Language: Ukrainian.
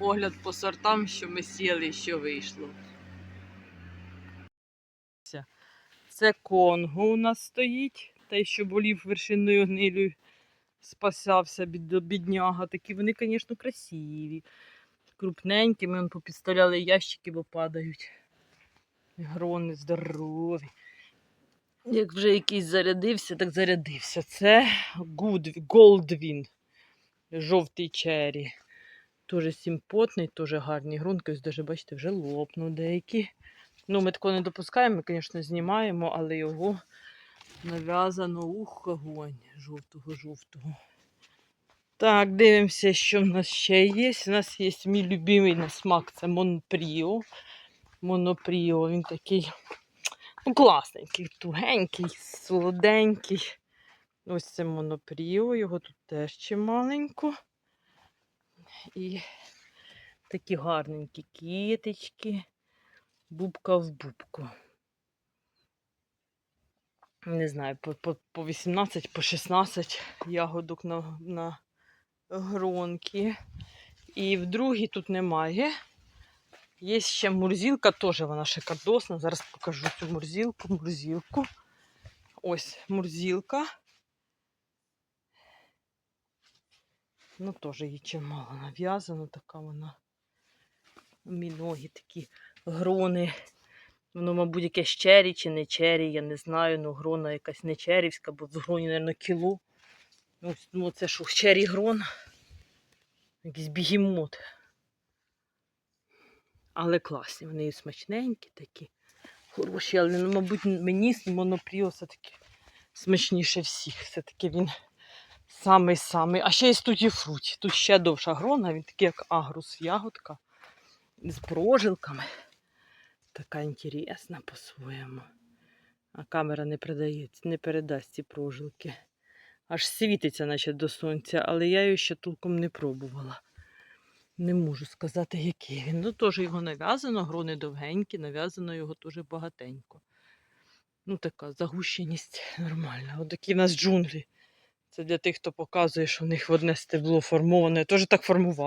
огляд по сортам, що ми сіяли що вийшло. Це Конго у нас стоїть. Той, що болів вершинною гнилю, спасався бід, бідняга. Такі вони, звісно, красиві. Крупненькі, ми попідставляли ящики, бо падають. Грони здорові. Як вже якийсь зарядився, так зарядився. Це Goldwin. Жовтий чері. Дуже симпотний, дуже гарні грунки. Ось даже, бачите, вже лопнув деякі. Ну, ми такого не допускаємо, ми, звісно, знімаємо, але його нав'язано ух, огонь жовтого-жовтого. Так, дивимося, що в нас ще є. У нас є мій любимий на смак, це Монпріо. Монопріо, він такий ну, класненький, тугенький, солоденький. Ось це Монопріо, його тут теж чималенько. І такі гарненькі кіточки. Бубка в бубку. Не знаю, по, по, по 18, по 16 ягодок на, на гронки. І в другій тут немає. Є ще мурзілка, теж вона шикардосна. Зараз покажу цю мурзілку, мурзілку. Ось мурзілка. Ну, теж її чимало нав'язано, така вона. Міногі такі грони. Воно, мабуть, якесь чері чи не чері, я не знаю. Ну, грона якась не черівська, бо в гроні, мабуть, кіло. Ось, ну, це що, чері грон. Якийсь бігемот. Але класні, вони смачненькі такі. Хороші, але, ну, мабуть, мені монопріо все-таки смачніше всіх. Все-таки він самий-самий. А ще є тут фруті. Тут ще довша грона, він такий, як агрус, ягодка з прожилками. Така інтересна по-своєму. А камера не не передасть ці прожилки. Аж світиться, наче до сонця, але я її ще толком не пробувала. Не можу сказати, який він. Ну, теж його нав'язано, грони довгенькі, нав'язано його теж багатенько. Ну, така загущеність нормальна. От такі в нас джунглі. Це для тих, хто показує, що в них в одне стебло формоване. Теж так формувала.